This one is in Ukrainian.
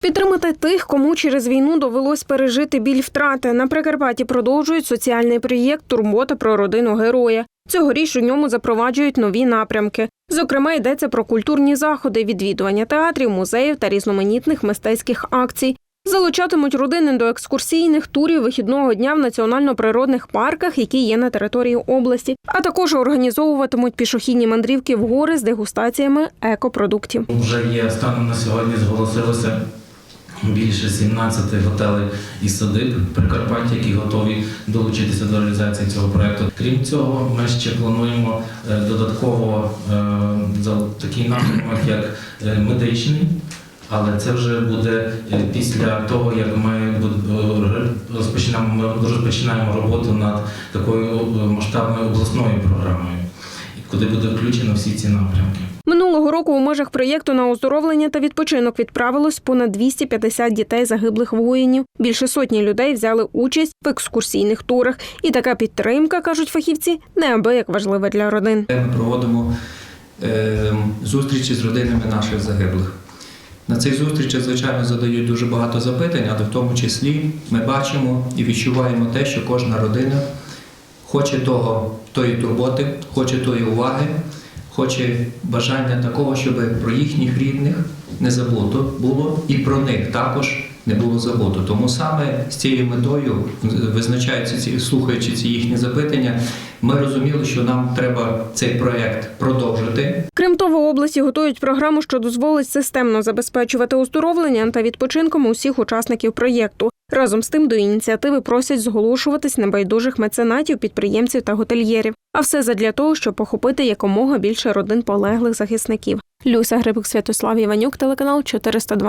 Підтримати тих, кому через війну довелось пережити біль втрати. На Прикарпатті продовжують соціальний проєкт Турбота про родину героя. Цьогоріч у ньому запроваджують нові напрямки. Зокрема, йдеться про культурні заходи, відвідування театрів, музеїв та різноманітних мистецьких акцій. Залучатимуть родини до екскурсійних турів вихідного дня в національно-природних парках, які є на території області, а також організовуватимуть пішохідні мандрівки в гори з дегустаціями екопродуктів. Вже є станом на сьогодні зголосилося більше 17 готелей і садиб Прикарпаття, які готові долучитися до реалізації цього проекту. Крім цього, ми ще плануємо е, додатково е, за такий напрямок, як е, медичний. Але це вже буде після того, як ми ми розпочинаємо роботу над такою масштабною обласною програмою, куди буде включено всі ці напрямки. Минулого року у межах проєкту на оздоровлення та відпочинок відправилось понад 250 дітей загиблих воїнів. Більше сотні людей взяли участь в екскурсійних турах. І така підтримка, кажуть фахівці, неабияк важлива для родин. ми проводимо е, зустрічі з родинами наших загиблих. На цих зустрічах, звичайно, задають дуже багато запитань, але в тому числі ми бачимо і відчуваємо те, що кожна родина хоче того, тої турботи, хоче тої уваги, хоче бажання такого, щоб про їхніх рідних не забуто було, і про них також не було забуто. Тому саме з цією метою, визначаючи ці, слухаючи ці їхні запитання, ми розуміли, що нам треба цей проект продовжити. Крім того, області готують програму, що дозволить системно забезпечувати оздоровлення та відпочинком усіх учасників проєкту. Разом з тим до ініціативи просять зголошуватись небайдужих меценатів, підприємців та готельєрів. А все задля того, щоб похопити якомога більше родин полеглих захисників. Люся Грибик, Святослав Іванюк, телеканал 402.